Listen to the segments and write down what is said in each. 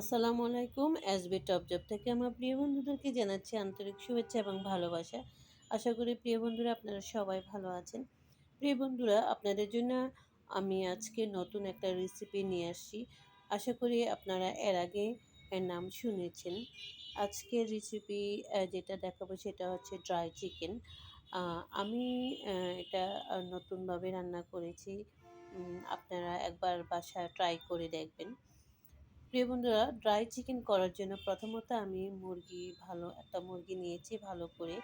আসসালামু আলাইকুম। SB top job থেকে আমার প্রিয় বন্ধুদেরকে জানাচ্ছি আন্তরিক শুভেচ্ছা এবং ভালোবাসা। আশা করি প্রিয় বন্ধুরা আপনারা সবাই ভালো আছেন। প্রিয় বন্ধুরা, আপনাদের জন্য আমি আজকে নতুন একটা রেসিপি নিয়ে আসছি। আশা করি আপনারা এর আগে এর নাম শুনেছেন। আজকের রেসিপি যেটা দেখাবো সেটা হচ্ছে ড্রাই চিকেন আমি এটা নতুনভাবে রান্না করেছি। আপনারা একবার বাসায় ট্রাই করে দেখবেন। প্রিয় বন্ধুরা ড্রাই চিকেন করার জন্য প্রথমত আমি মুরগি ভালো একটা মুরগি নিয়েছি, ভালো করে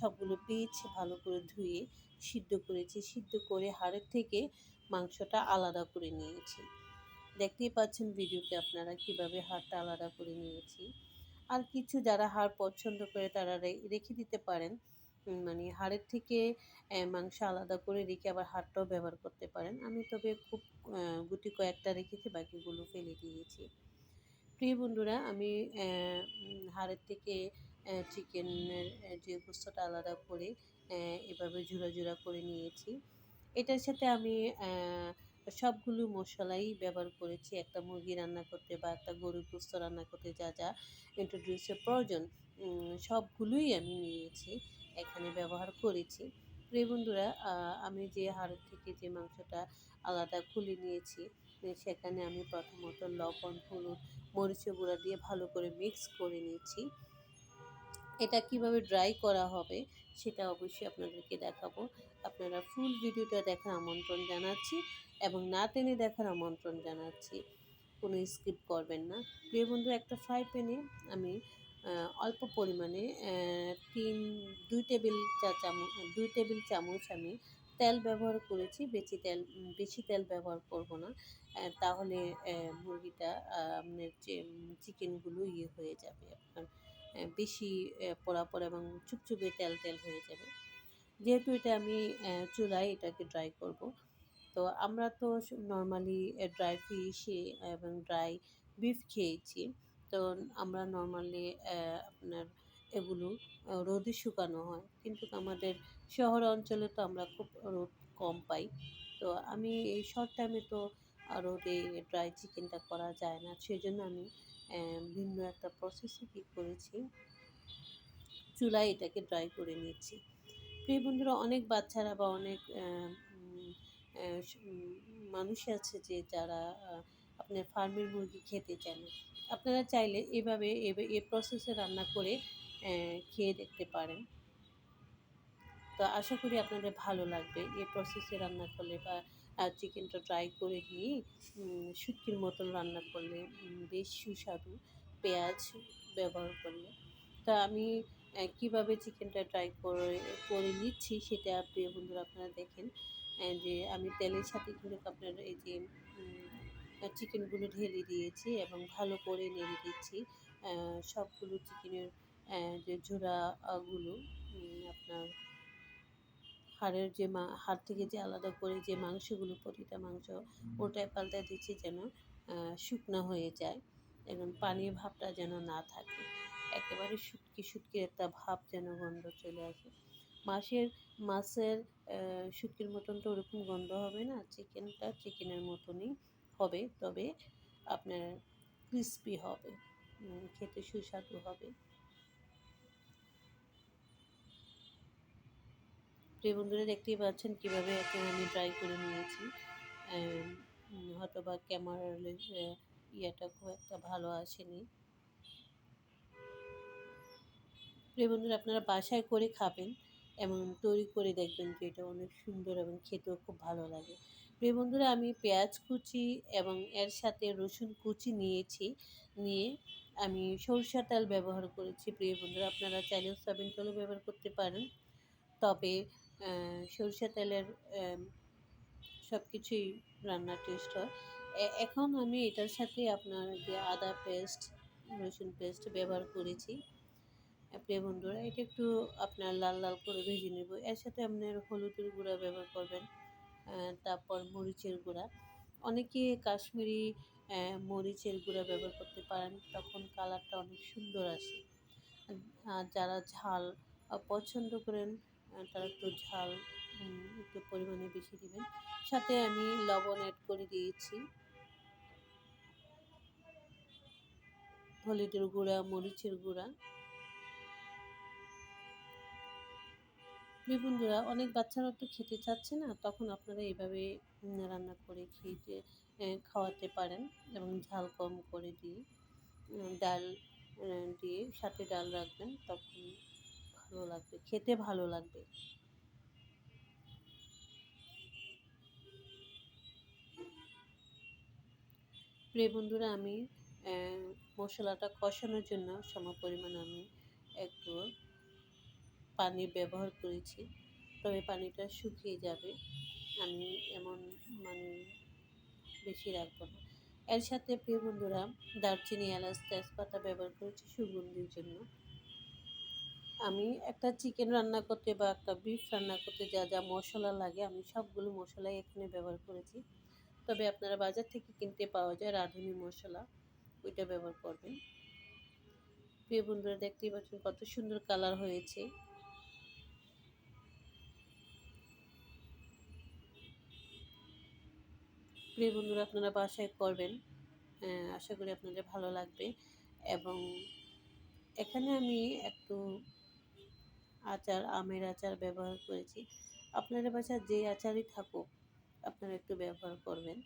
সবগুলো পিচ, ভালো করে ধুয়ে সিদ্ধ করেছি। সিদ্ধ করে হাড়ের থেকে মাংসটা আলাদা করে নিয়েছি। দেখতেই পাচ্ছেন ভিডিওতে আপনারা কীভাবে হাড়টা আলাদা করে নিয়েছি। আর কিছু যারা হাড় পছন্দ করে তারা রেখে দিতে পারেন। মানে হাড়ের থেকে মাংস আলাদা করে রেখে আবার হাড়টাও ব্যবহার করতে পারেন। আমি তবে খুব গুটি কয়েকটা রেখেছি, বাকিগুলো ফেলে দিয়েছি। প্রিয় বন্ধুরা, আমি হাড়ের থেকে চিকেনের যে গোস্তটা আলাদা করে এভাবে জোড়া ঝুরা করে নিয়েছি। এটার সাথে আমি সবগুলো মশলাই ব্যবহার করেছি। একটা মুরগি রান্না করতে বা একটা গরুর গোস্ত রান্না করতে যা যা ইন্ট্রোডিউসের প্রয়োজন সবগুলোই আমি নিয়েছি। এখানে ব্যবহার করেছি। প্রিয় বন্ধুরা আমি যে হাড়ের থেকে যে মাংসটা আলাদা খুলে নিয়েছি সেখানে আমি প্রথমত লবণ, হলুদ, মরিচের গুঁড়া দিয়ে ভালো করে মিক্স করে নিয়েছি। এটা কীভাবে ড্রাই করা হবে সেটা অবশ্যই আপনাদেরকে দেখাবো। আপনারা ফুল ভিডিওটা দেখার আমন্ত্রণ জানাচ্ছি এবং না টেনে দেখার আমন্ত্রণ জানাচ্ছি। কোনো স্কিপ করবেন না। প্রিয় বন্ধু একটা ফ্রাই প্যানে আমি অল্প পরিমাণে তিন, দুই টেবিল চা চামচ, দুই টেবিল চামচ আমি তেল ব্যবহার করেছি, বেশি তেল বেশি তেল ব্যবহার করব না। তাহলে মুরগিটা আপনার যে, চিকেনগুলো ইয়ে হয়ে যাবে আপনার বেশি পোড়া পোড়া এবং চুপচুপে তেল তেল হয়ে যাবে। যেহেতু এটা আমি চুলায় এটাকে ড্রাই করব। তো আমরা তো নর্মালি ড্রাই ফিশ এবং ড্রাই বিফ খেয়েছি। তো আমরা নর্মালি আপনার এগুলো রোদে শুকানো হয়। কিন্তু আমাদের শহর অঞ্চলে তো আমরা খুব রোদ কম পাই। তো আমি এই শর্ট টাইমে তো রোদে ড্রাই চিকেনটা করা যায় না। সেই জন্য আমি ভিন্ন একটা প্রসেসে কী করেছি, চুলায় এটাকে ড্রাই করে নিচ্ছি প্রিয় বন্ধুরা, অনেক বাচ্চারা বা অনেক মানুষ আছে যে যারা আপনার ফার্মের মুরগি খেতে চান আপনারা চাইলে এভাবে এ প্রসেসে রান্না করে খেয়ে দেখতে পারেন। তো আশা করি আপনাদের ভালো লাগবে। এ প্রসেসে রান্না করলে বা চিকেনটা ট্রাই করে নিয়ে শুটকির মতন রান্না করলে বেশ সুস্বাদু পেঁয়াজ ব্যবহার করলে। তা আমি কীভাবে চিকেনটা ট্রাই করে করে নিচ্ছি সেটা প্রিয় বন্ধুরা আপনারা দেখেন। যে আমি তেলের সাথে কিন্তু আপনার এই যে চিকেনগুলো ঢেলে দিয়েছি এবং ভালো করে নেড়ে দিচ্ছি। সবগুলো চিকেনের যে জোড়াগুলো আপনার হাড়ের যে মা, হাড় থেকে যে আলাদা করে যে মাংসগুলো প্রতিটা মাংস, ওটায় পাল্টায় দিচ্ছি যেন শুকনো হয়ে যায় এবং পানির ভাবটা যেন না থাকে। একেবারে শুটকি শুটকির একটা ভাব যেন গন্ধ চলে আসে। মাছের মাছের শুটকির মতন তো ওরকম গন্ধ হবে না। চিকেনটা চিকেনের মতনই। হবে, তবে আপনার ক্রিস্পি হবে খেতে সুস্বাদু হবে। প্রিয় বন্ধুরা, দেখতেই পাচ্ছেন কীভাবে এখন আমি ট্রাই করে নিয়েছি। হয়তো বা ক্যামেরার ইয়েটা খুব একটা ভালো আসেনি। প্রিয় বন্ধুরা, আপনারা বাসায় করে খাবেন এবং তৈরি করে দেখবেন যে এটা অনেক সুন্দর এবং খেতেও খুব ভালো লাগে। প্রিয় বন্ধুরা, আমি পেঁয়াজ কুচি এবং এর সাথে রসুন কুচি নিয়েছি। নিয়ে আমি সরষা তেল ব্যবহার করেছি প্রিয় বন্ধুরা। আপনারা চাইলেও সয়াবিন তেলও ব্যবহার করতে পারেন। তবে সরষা তেলের সব কিছুই রান্নার টেস্ট হয়। এখন আমি এটার সাথে আপনার যে আদা পেস্ট, রসুন পেস্ট ব্যবহার করেছি। প্রিয় বন্ধুরা, এটা একটু আপনার লাল লাল করে ভেজে নেব। এর সাথে আপনার হলুদের গুঁড়া ব্যবহার করবেন। তারপর মরিচের গুঁড়া। অনেকে কাশ্মীরি মরিচের গুঁড়া ব্যবহার করতে পারেন, তখন কালারটা অনেক সুন্দর আসে। যারা ঝাল পছন্দ করেন তারা একটু ঝাল একটু পরিমাণে বেশি দিবেন। সাথে আমি লবণ অ্যাড করে দিয়েছি। হলুদের গুঁড়া, মরিচের গুঁড়া। বন্ধুরা অনেক বাচ্চারা তো খেতে চাচ্ছে না, তখন আপনারা এইভাবে রান্না করে খেতে খাওয়াতে পারেন এবং ঝাল কম করে দিয়ে ডাল দিয়ে সাথে ডাল রাখবেন, তখন ভালো লাগবে, খেতে ভালো লাগবে। প্রিয় বন্ধুরা, আমি মশলাটা কষানোর জন্য সম পরিমাণ আমি একটু পানি ব্যবহার করেছি, তবে পানিটা শুকিয়ে যাবে। আমি এমন মানে বেশি রাখব না। এর সাথে প্রিয় বন্ধুরা, দারচিনি, এলাচ, তেজপাতা ব্যবহার করেছি সুগন্ধির জন্য। আমি একটা চিকেন রান্না করতে বা একটা বিফ রান্না করতে যা যা মশলা লাগে, আমি সবগুলো মশলাই এখানে ব্যবহার করেছি। তবে আপনারা বাজার থেকে কিনতে পাওয়া যায় রাঁধুনি মশলা, ওইটা ব্যবহার করবেন। প্রিয় বন্ধুরা, দেখতেই পাচ্ছেন কত সুন্দর কালার হয়েছে। প্রিয় বন্ধুরা, আপনারা বাসায় করবেন আশা করি আপনাদের ভালো লাগবে। এবং এখানে আমি একটু আচার, আমের আচার ব্যবহার করেছি। আপনাদের বাসায় যে আচারই থাকুক, আপনারা একটু ব্যবহার করবেন।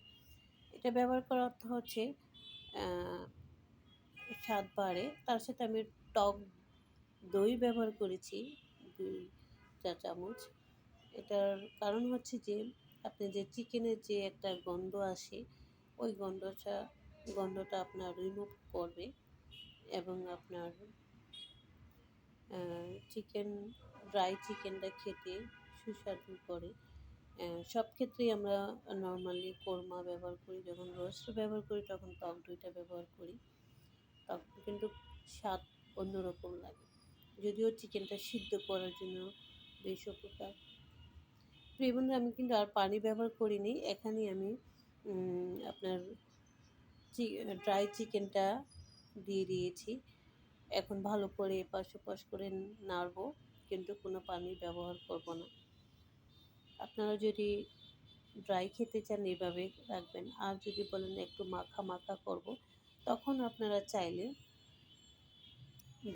এটা ব্যবহার করার অর্থ হচ্ছে স্বাদ বাড়ে। তার সাথে আমি টক দই ব্যবহার করেছি, দুই চা চামচ এটার কারণ হচ্ছে যে আপনি যে চিকেনের যে একটা গন্ধ আসে, ওই গন্ধটা গন্ধটা আপনার রিমুভ করবে এবং আপনার চিকেন ড্রাই চিকেনটা খেতে সুস্বাদু করে। সব ক্ষেত্রেই আমরা নর্মালি কোরমা ব্যবহার করি, যখন রোস্ট ব্যবহার করি, তখন টক দইটা ব্যবহার করি। তখন কিন্তু স্বাদ অন্যরকম লাগে। যদিও চিকেনটা সিদ্ধ করার জন্য বেশ উপকার। প্রিয় বন্ধুরা আমি কিন্তু আর পানি ব্যবহার করিনি। এখানে আমি আপনার ড্রাই চিকেনটা দিয়ে দিয়েছি। এখন ভালো করে এপাশ ওপাশ করে নাড়বো, কিন্তু কোনো পানি ব্যবহার করব না। আপনারা যদি ড্রাই খেতে চান এভাবে রাখবেন, আর যদি বলেন একটু মাখা মাখা করব, তখন আপনারা চাইলে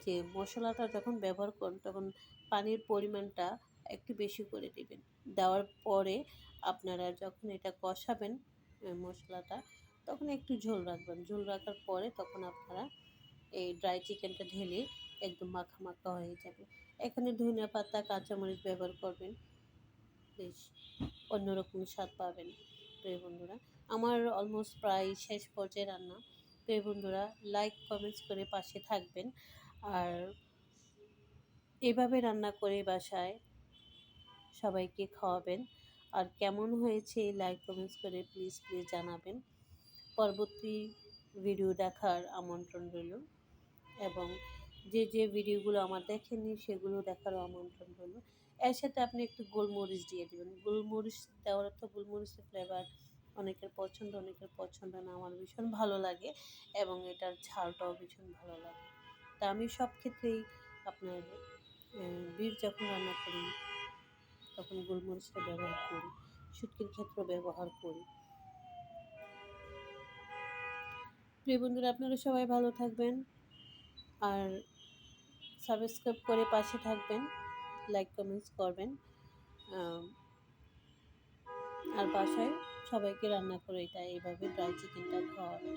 যে মশলাটা যখন ব্যবহার করেন, তখন পানির পরিমাণটা একটু বেশি করে দেবেন। দেওয়ার পরে আপনারা যখন এটা কষাবেন মশলাটা, তখন একটু ঝোল রাখবেন। ঝোল রাখার পরে তখন আপনারা এই ড্রাই চিকেনটা ঢেলে একদম মাখা মাখা হয়ে যাবে। এখানে ধনিয়া পাতা, কাঁচামরিচ ব্যবহার করবেন। বেশ অন্যরকম স্বাদ পাবেন, প্রিয় বন্ধুরা। আমার অলমোস্ট প্রায় শেষ পর্যায়ে রান্না। প্রিয় বন্ধুরা লাইক কমেন্টস করে পাশে থাকবেন। আর এভাবে রান্না করে বাসায় সবাইকে খাওয়াবেন। আর কেমন হয়েছে লাইক কমেন্টস করে প্লিজ প্লিজ জানাবেন। পরবর্তী ভিডিও দেখার আমন্ত্রণ রইল। এবং যে যে ভিডিওগুলো আমার দেখেননি, সেগুলো দেখারও আমন্ত্রণ রইল। এর সাথে আপনি একটু গোলমরিচ দিয়ে দেবেন। গোলমরিচ দেওয়ার তো গোলমরিচের ফ্লেভার অনেকের পছন্দ অনেকের পছন্দ না। আমার ভীষণ ভালো লাগে এবং এটার ঝালটাও ভীষণ ভালো লাগে। তা আমি সব ক্ষেত্রেই আপনার বীর যখন রান্না করি তখন গোলমরিচটা ব্যবহার করি, শুটকির ক্ষেত্রে ব্যবহার করি। প্রিয় বন্ধুরা, আপনারা সবাই ভালো থাকবেন আর সাবস্ক্রাইব করে পাশে থাকবেন, লাইক, কমেন্টস করবেন। আর বাসায় সবাইকে রান্না করে এটা এইভাবে ড্রাই চিকেনটা খাওয়াবেন